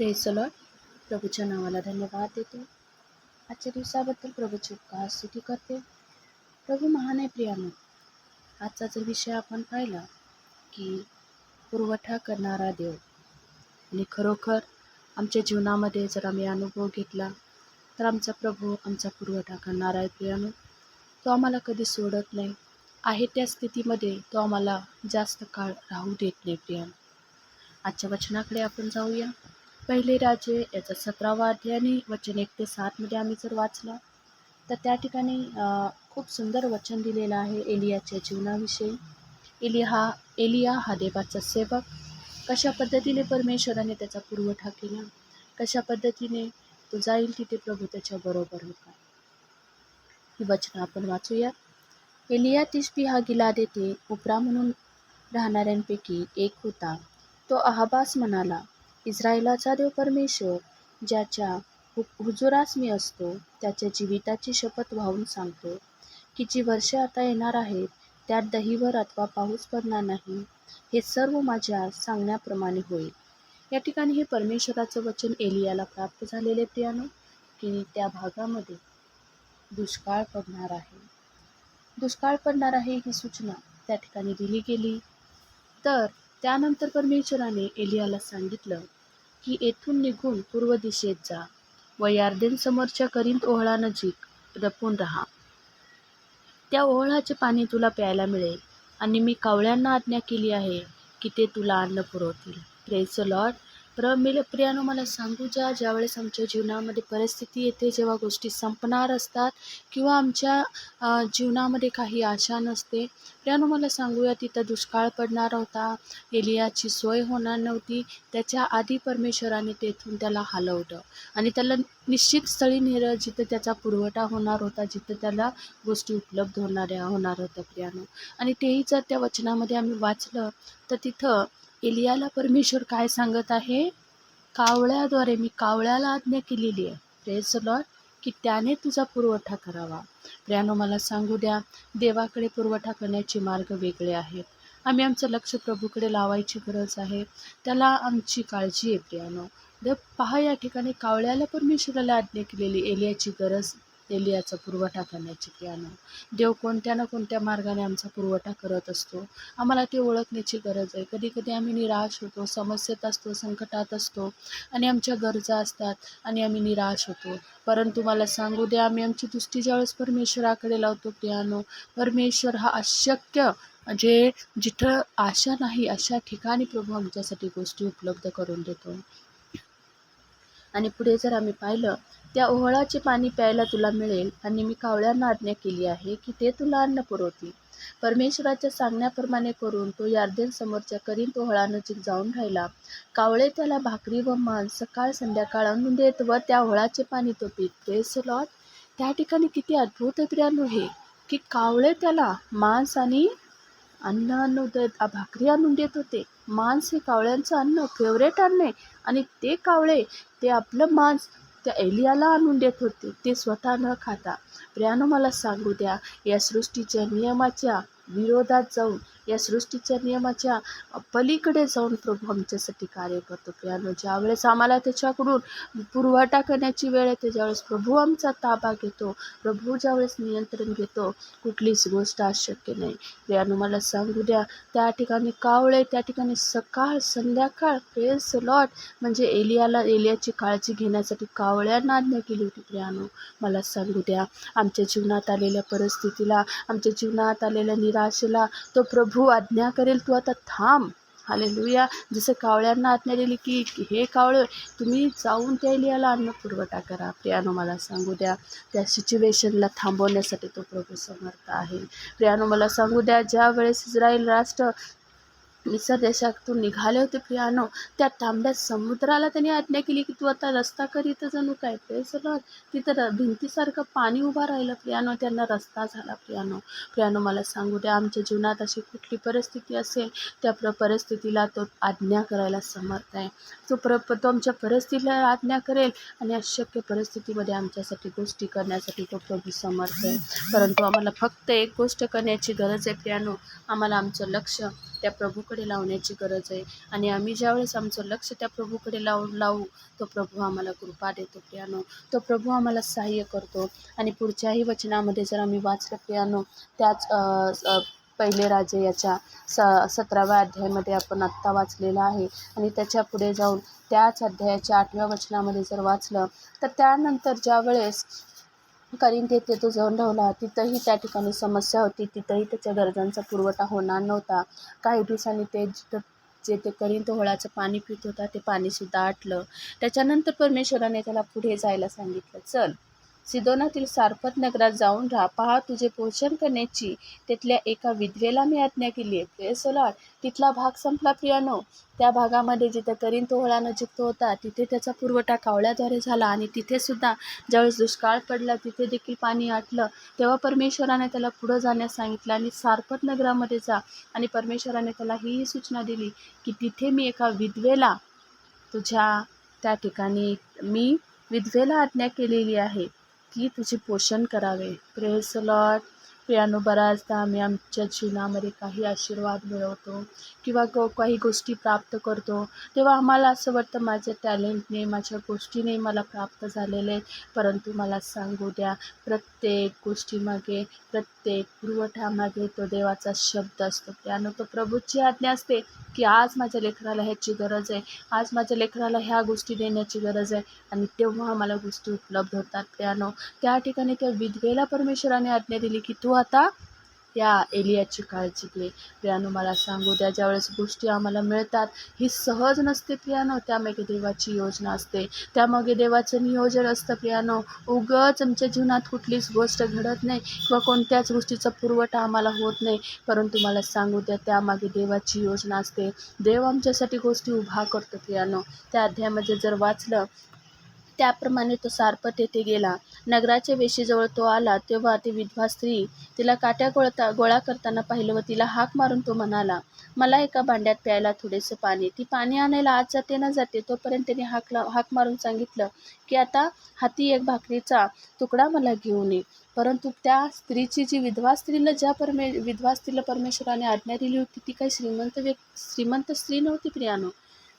Press प्रभूच्या नावाला धन्यवाद देते. आजच्या दिवसाबद्दल प्रभूची उपकार स्तुती करते. प्रभू महान आहे प्रियानो. आजचा जर विषय आपण पाहिला की पुरवठा करणारा देव. आणि खरोखर आमच्या जीवनामध्ये जर आम्ही अनुभव घेतला तर आमचा प्रभू आमचा पुरवठा करणारा आहे प्रियानो. तो आम्हाला कधी सोडत नाही. आहे त्या स्थितीमध्ये तो आम्हाला जास्त काळ राहू देत नाही प्रियानो. आजच्या वचनाकडे आपण जाऊया. पहिले राजे याचा सतरावा अध्यायाने वचन एक ते सातमध्ये आम्ही जर वाचला तर त्या ठिकाणी खूप सुंदर वचन दिलेलं आहे एलियाच्या जीवनाविषयी. एलिया हा एलिया हा देवाचा सेवक. कशा पद्धतीने परमेश्वराने त्याचा पुरवठा केला? कशा पद्धतीने तो जाईल तिथे प्रभू त्याच्या बरोबर होता? ही वचनं आपण वाचूया. एलिया तिशबी हा गिलाद येथे उपरा म्हणून राहणाऱ्यांपैकी एक होता. तो अहाबास म्हणाला इस्रायलाचा देव परमेश्वर ज्याच्या हु हुजुरास मी असतो त्याच्या जीविताची शपथ वाहून सांगतो की जी वर्षे आता येणार आहेत त्यात दहीवर अथवा पाऊस पडणार नाही हे सर्व माझ्या सांगण्याप्रमाणे होईल. या ठिकाणी हे परमेश्वराचं वचन एलियाला प्राप्त झालेले प्रियानो की त्या भागामध्ये दुष्काळ पडणार आहे. दुष्काळ पडणार आहे ही सूचना त्या ठिकाणी दिली गेली. तर त्यानंतर परमेश्वराने एलियाला सांगितलं की येथून निघून पूर्व दिशेत जा व यार्देन समोरच्या करिंत ओहळानजीक लपून राहा. त्या ओहळाचे पाणी तुला प्यायला मिळेल आणि मी कावळ्यांना आज्ञा केली आहे की ते तुला अन्न पुरवतील. प्रेस लॉर्ड प्र मिल प्रियानो मला सांगू ज्या ज्यावेळेस आमच्या जीवनामध्ये परिस्थिती येते जेव्हा गोष्टी संपणार असतात किंवा आमच्या जीवनामध्ये काही आशा नसते प्रियानो मला सांगूया तिथं दुष्काळ पडणार होता एलियाची सोय होणार नव्हती त्याच्या आधी परमेश्वराने तेथून त्याला हलवलं आणि त्याला निश्चित स्थळी नेलं जिथं त्याचा पुरवठा होणार होता जिथं त्याला गोष्टी उपलब्ध होणाऱ्या होणार होत्या प्रियानो. आणि तेही जर त्या वचनामध्ये आम्ही वाचलं तर तिथं एलियाला परमेश्वर काय सांगत आहे? कावळ्याद्वारे मी कावळ्याला आज्ञा केलेली आहे. प्रेस लॉर्ड की त्याने तुझा पुरवठा करावा. प्रियानो मला सांगू द्या देवाकडे पुरवठा करण्याचे मार्ग वेगळे आहेत. आम्ही आमचं लक्ष प्रभूकडे लावायची गरज आहे. त्याला आमची काळजी आहे प्रियानो देव पहा या ठिकाणी कावळ्याला परमेश्वराला आज्ञा केलेली एलियाची गरज तेलियाचा पुरवठा करण्याची प्रियानो देव कोणत्या ना कोणत्या मार्गाने आमचा पुरवठा करत असतो आम्हाला ते ओळखण्याची गरज आहे. कधी कधी आम्ही निराश होतो समस्येत असतो संकटात असतो आणि आमच्या गरजा असतात आणि आम्ही निराश होतो. परंतु मला सांगू द्या आम्ही आमची दृष्टी ज्यावेळेस परमेश्वराकडे लावतो प्रियानो परमेश्वर हा अशक्य जे जिथं आशा नाही अशा ठिकाणी प्रभू आमच्यासाठी गोष्टी उपलब्ध करून देतो. आणि पुढे जर आम्ही पाहिलं त्या ओहळाचे पाणी प्यायला तुला मिळेल आणि मी कावळ्यांना आज्ञा केली आहे की ते तुला अन्न पुरवतील. परमेश्वराच्या सांगण्याप्रमाणे करून तो यार्देन समोरच्या करीन ओहळानजीक जाऊन राहिला. कावळे त्याला भाकरी व मांस सकाळ संध्याकाळ आणून देत व त्या ओहळाचे पाणी तो पित सलॉट लॉट त्या ठिकाणी किती अद्भुत आहे हे की कावळे त्याला मांस आणि अन्न आणून देत भाकरी आणून देत होते. मांस हे कावळ्यांचं अन्न फेवरेट अन्न आहे आणि ते कावळे ते आपलं मांस त्या एलियाला आणून देत होते. ते स्वतः न खाता प्रियानो मला सांगू द्या या सृष्टीच्या नियमाच्या विरोधात जाऊन या सृष्टीच्या नियमाच्या पलीकडे जाऊन प्रभू आमच्यासाठी कार्य करतो. प्रियानो ज्यावेळेस आम्हाला त्याच्याकडून पुरवठा करण्याची वेळ येते ज्यावेळेस प्रभू आमचा ताबा घेतो प्रभू ज्यावेळेस नियंत्रण घेतो कुठलीच गोष्ट अशक्य नाही. प्रियानो मला सांगू द्या त्या ठिकाणी कावळे त्या ठिकाणी सकाळ संध्याकाळ प्रेस लॉट म्हणजे एलियाला एलियाची काळजी घेण्यासाठी कावळ्यांना आज्ञा केली होती. प्रियानो मला सांगू द्या आमच्या जीवनात आलेल्या परिस्थितीला आमच्या जीवनात आलेल्या निराशेला तो प्रभू आज्ञा करेल तू आता थांब. हालेलुया. जसं कावळ्यांना आज्ञा दिली की की हे कावळे तुम्ही जाऊन त्या एलियाला अन्न पुरवठा करा. प्रियानो मला सांगू द्या त्या सिच्युएशनला थांबवण्यासाठी तो प्रभू समर्थ आहे. प्रियानो मला सांगू द्या ज्या वेळेस इस्रायल राष्ट्र मिसर देशातून निघाले होते प्रियानो त्या तांब्या समुद्राला त्यांनी आज्ञा केली की तू आता रस्ता कर इथं जणू काय प्रेसला तिथं र- भिंतीसारखं पाणी उभा राहिलं प्रियानो त्यांना रस्ता झाला प्रियानो प्रियानो मला सांगू द्या आमच्या जीवनात अशी कुठली परिस्थिती असेल त्या प्र परिस्थितीला तो आज्ञा करायला समर्थ आहे. तो प्र तो आमच्या परिस्थितीला आज्ञा करेल आणि अशक्य परिस्थितीमध्ये आमच्यासाठी गोष्टी करण्यासाठी तो प्रभू समर्थ आहे. परंतु आम्हाला फक्त एक गोष्ट करण्याची गरज आहे प्रियानो आम्हाला आमचं लक्ष त्या प्रभूकडे लावण्याची गरज आहे. आणि आम्ही ज्यावेळेस आमचं लक्ष त्या प्रभूकडे लावून लावू तो प्रभू आम्हाला कृपा देतो प्रियानो. तो प्रभू आम्हाला सहाय्य करतो. आणि पुढच्याही वचनामध्ये जर आम्ही वाचलं प्रियानो त्याच पहिले राजे याच्या स सतराव्या अध्यायामध्ये आपण आत्ता वाचलेलं आहे. आणि त्याच्या पुढे जाऊन त्याच अध्यायाच्या आठव्या वचनामध्ये जर वाचलं तर त्यानंतर ज्यावेळेस करीन तेथे तो जाऊन राहिला. तिथंही त्या ठिकाणी समस्या होती. तिथंही त्याच्या गरजांचा पुरवठा होणार नव्हता. काही दिवसांनी ते जिथं जे ते करीन तो होळाचं पाणी पित होता ते पाणीसुद्धा आटलं. त्याच्यानंतर परमेश्वराने त्याला पुढे जायला सांगितलं. चल. सिदोनातील सारफत नगरात जाऊन राहा. पहा तुझे पोषण करण्याची तिथल्या एका विधवेला मी आज्ञा केली आहे. प्रियसोलाट तिथला भाग संपला प्रियानो त्या भागामध्ये जिथं करीन तोहळा नजिक होता तिथे त्याचा पुरवठा कावळ्याद्वारे झाला आणि तिथे सुद्धा ज्यावेळेस दुष्काळ पडला तिथे देखील पाणी आटलं तेव्हा परमेश्वराने त्याला पुढं जाण्यास सांगितलं आणि सारपत नगरामध्ये जा आणि परमेश्वराने त्याला ही सूचना दिली की तिथे मी एका विधवेला तुझ्या त्या ठिकाणी मी विधवेला आज्ञा केलेली आहे. की तुझे पोषण करावे. प्रेस लॉट प्रियानो बऱ्याचदा आम्ही आमच्या जीवनामध्ये काही आशीर्वाद मिळवतो किंवा क काही गोष्टी प्राप्त करतो. तेव्हा आम्हाला असं वाटतं माझ्या टॅलेंटने माझ्या गोष्टीने मला प्राप्त झालेले आहेत. परंतु मला सांगू द्या प्रत्येक गोष्टीमागे प्रत्येक पुरवठ्यामागे तो देवाचा शब्द असतो. त्यानं तो प्रभूची आज्ञा असते की आज माझ्या लेकराला ह्याची गरज आहे. आज माझ्या लेकराला ह्या गोष्टी देण्याची गरज आहे. आणि तेव्हा आम्हाला गोष्टी उपलब्ध होतात. त्यानं त्या ठिकाणी त्या विधवेला परमेश्वराने आज्ञा दिली की तू आता या एलियाची काळजी घे. प्रियानो मला सांगू द्या ज्यावेळेस गोष्टी आम्हाला मिळतात ही सहज नसते प्रियानो त्यामागे देवाची योजना असते. त्यामागे देवाचं नियोजन असतं प्रियानो उगच आमच्या जीवनात कुठलीच गोष्ट घडत नाही किंवा कोणत्याच गोष्टीचा पुरवठा आम्हाला होत नाही. परंतु मला सांगू द्या त्यामागे देवाची योजना असते. देव आमच्यासाठी गोष्टी उभा करतो प्रियानो त्या अध्यायामध्ये जर वाचलं त्याप्रमाणे तो सारपत येथे गेला. नगराच्या वेशीजवळ तो आला तेव्हा ती विधवा स्त्री तिला काट्या गोळता गोळा करताना पाहिलं व तिला हाक मारून तो म्हणाला मला एका भांड्यात प्यायला थोडेसे पाणी. ती पाणी आणायला आज जाते ना जाते तोपर्यंत त्याने हाक ला हाक मारून सांगितलं की आता हाती एक भाकरीचा तुकडा मला घेऊन ये. परंतु त्या स्त्रीची जी विधवा स्त्रीला ज्या परमे विधवा स्त्रीला परमेश्वराने आज्ञा दिली होती ती काही श्रीमंत व्यक् श्रीमंत स्त्री नव्हती प्रियानो.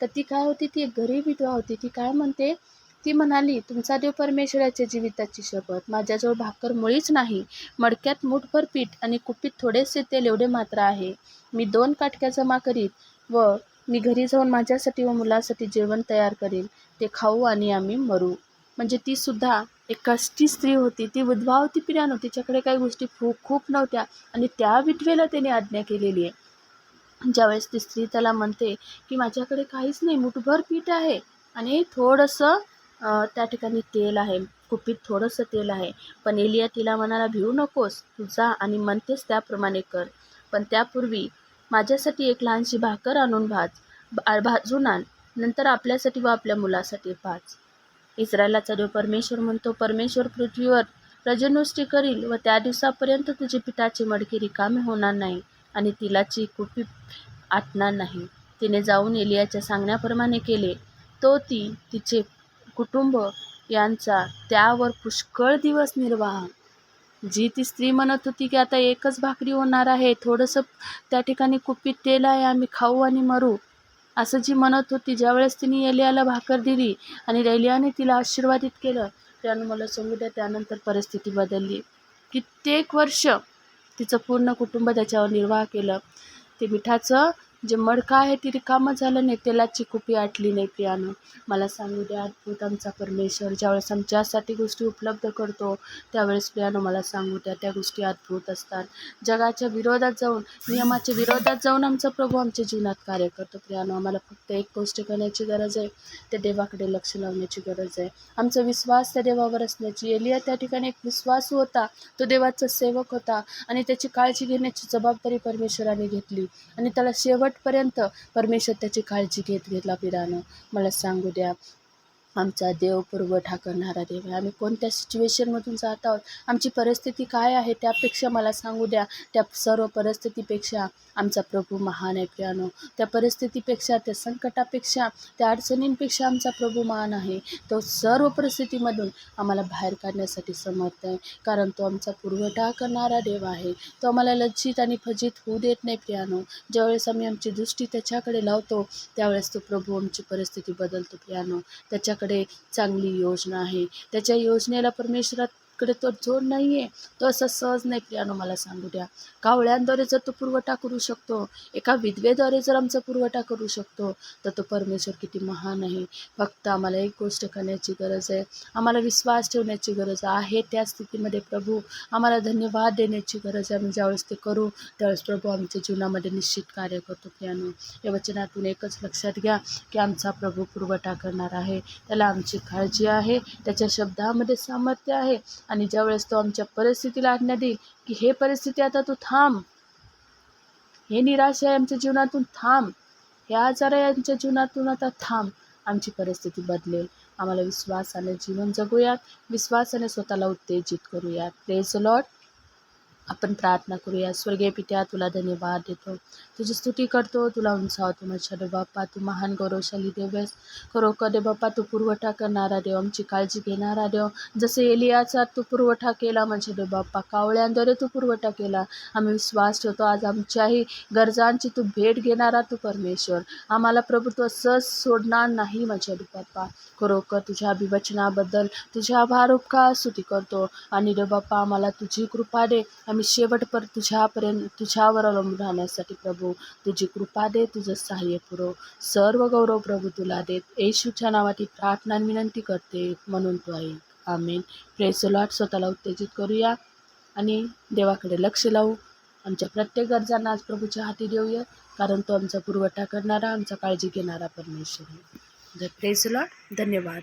तर ती काय होती? ती एक गरीब विधवा होती. ती काय म्हणते? ती म्हणाली तुमचा देव परमेश्वराच्या जीविताची शपथ. माझ्याजवळ भाकर मुळीच नाही. मडक्यात मूठभर पीठ आणि कुपीत थोडेसे तेल एवढे मात्र आहे. मी दोन काटक्या जमा करीत व मी घरी जाऊन माझ्यासाठी व मुलासाठी जेवण तयार करेन. ते खाऊ आणि आम्ही मरू. म्हणजे ती सुद्धा एक कष्टी स्त्री होती. ती विधवा होती पिरानो. तिच्याकडे काही गोष्टी खूप खूप नव्हत्या आणि त्या विधवेला त्याने आज्ञा केलेली आहे. ज्यावेळेस ती स्त्री त्याला म्हणते की माझ्याकडे काहीच नाही. मुठभर पीठ आहे आणि थोडंसं त्या ठिकाणी तेल आहे. कुपीत थोडंसं तेल आहे. पण एलिया तिला म्हणाला भिवू नकोस. तू जा आणि म्हणतेस त्याप्रमाणे कर. पण त्यापूर्वी माझ्यासाठी एक लहानशी भाकर आणून भाज. भा- भाजून आण. नंतर आपल्यासाठी व आपल्या मुलासाठी भाज. इस्रायलाचा देव परमेश्वर म्हणतो परमेश्वर पृथ्वीवर रजनुष्टी करील व त्या दिवसापर्यंत तुझी पिठाची मडकी रिकामी होणार नाही आणि तिलाची कुपी आटणार नाही. तिने जाऊन एलियाच्या सांगण्याप्रमाणे केले. तो ती तिचे कुटुंब यांचा त्यावर पुष्कळ दिवस निर्वाह. जी ती स्त्री म्हणत होती की आता एकच भाकरी होणार आहे थोडंसं त्या ठिकाणी कुपीत तेल आहे आम्ही खाऊ आणि मरू. असं जी म्हणत होती ज्यावेळेस तिने एलियाला भाकर दिली आणि एलियाने तिला आशीर्वादित केलं त्यानं मला सांगू द्या त्यानंतर परिस्थिती बदलली. कित्येक वर्ष तिचं पूर्ण कुटुंब त्याच्यावर निर्वाह केलं. ते मिठाचं जे मडकं आहे ते रिकामं झालं नाही तेलाची कुपी आटली नाही प्रियानं मला सांगू द्या अद्भुत आमचा परमेश्वर. ज्यावेळेस आमच्यासाठी गोष्टी उपलब्ध करतो त्यावेळेस प्रियानं मला सांगू द्या त्या गोष्टी अद्भुत असतात. जगाच्या विरोधात जाऊन नियमाच्या विरोधात जाऊन आमचा प्रभू आमच्या जीवनात कार्य करतो. प्रियानं आम्हाला फक्त एक गोष्ट करण्याची गरज आहे त्या देवाकडे लक्ष लावण्याची गरज आहे. आमचा विश्वास त्या देवावर असण्याची एलिया त्या ठिकाणी एक विश्वास होता. तो देवाचा सेवक होता आणि त्याची काळजी घेण्याची जबाबदारी परमेश्वराने घेतली. आणि त्याला शेवट शेवटपर्यंत परमेश्वर त्याची काळजी घेत घेतला पिरानं. मला सांगू द्या. आमचा देव पुरवठा करणारा देव आहे. आम्ही कोणत्या सिच्युएशनमधून जात आहोत? आमची परिस्थिती काय आहे त्यापेक्षा मला सांगू द्या. त्या सर्व परिस्थितीपेक्षा आमचा प्रभू महान आहे प्रियानो. त्या परिस्थितीपेक्षा त्या संकटापेक्षा त्या अडचणींपेक्षा आमचा प्रभू महान आहे. तो सर्व परिस्थितीमधून आम्हाला बाहेर काढण्यासाठी समर्थ आहे. कारण तो आमचा पुरवठा करणारा देव आहे. तो आम्हाला लज्जित आणि फजित होऊ देत नाही प्रियानो. ज्यावेळेस आम्ही आमची दृष्टी त्याच्याकडे लावतो त्यावेळेस तो प्रभू आमची परिस्थिती बदलतो प्रियानो. त्याच्या त्याच्याकडे चांगली योजना आहे. त्याच्या योजनेला इकडे तो जोड नाही आहे तो असं सहज नाही प्रियानो मला सांगू द्या. कावळ्यांद्वारे जर तो पुरवठा करू शकतो एका विधवेद्वारे जर आमचा पुरवठा करू शकतो तर तो परमेश्वर किती महान आहे. फक्त आम्हाला एक गोष्ट करण्याची गरज आहे. आम्हाला विश्वास ठेवण्याची गरज आहे त्या स्थितीमध्ये प्रभू. आम्हाला धन्यवाद देण्याची गरज आहे. आम्ही ज्यावेळेस ते करू त्यावेळेस प्रभू आमच्या जीवनामध्ये निश्चित कार्य करतो प्रियानो. या वचनातून एकच लक्षात घ्या की आमचा प्रभू पुरवठा करणार आहे. त्याला आमची काळजी आहे. त्याच्या शब्दामध्ये सामर्थ्य आहे. आणि ज्यावेळेस तो आमच्या परिस्थितीला आज्ञा देईल की हे परिस्थिती आता तू थांब. हे निराशा आहे आमच्या जीवनातून थांब. हे आजार आहे आमच्या जीवनातून आता थांब. आमची परिस्थिती बदलेल. आम्हाला विश्वासाने जीवन जगूयात. विश्वासाने स्वतःला उत्तेजित करूयात. प्रेज लॉट आपण प्रार्थना करूया. स्वर्गीय पित्या तुला धन्यवाद देतो. तुझी स्तुती करतो तुला उंचावतो माझ्या देव बाप्पा तू महान गौरवशाली देव खरोखर दे बाप्पा तू पुरवठा करणारा देव आमची काळजी घेणारा देव. जसे एलियाचा तू पुरवठा केला माझ्या देव बाप्पा कावळ्यांद्वारे तू पुरवठा केला. आम्ही विश्वास ठेवतो आज आमच्याही गरजांची तू भेट घेणारा तू परमेश्वर. आम्हाला प्रभू तू सहज सोडणार नाही माझ्या देव बाप्पा. खरोखर तुझ्या अभिवचनाबद्दल तुझ्या आभार उपकार स्तुती करतो. आणि रे बाप्पा आम्हाला तुझी कृपा दे. आम्ही शेवटपर तुझ्यापर्यंत तुझ्यावर अवलंबून राहण्यासाठी प्रभू तुझी कृपा दे तुझं सहाय्य पुरव सर्व गौरव प्रभू तुला देत. येशूच्या नावाची प्रार्थना विनंती करते म्हणून तू आई आमेन. प्रेस स्वतःला उत्तेजित करूया. आणि देवाकडे लक्ष लावू. आमच्या प्रत्येक गरजांना आज प्रभूच्या हाती देऊया. कारण तो आमचा पुरवठा करणारा आमचा काळजी घेणारा परमेश्वर आहे. प्रेस धन्यवाद.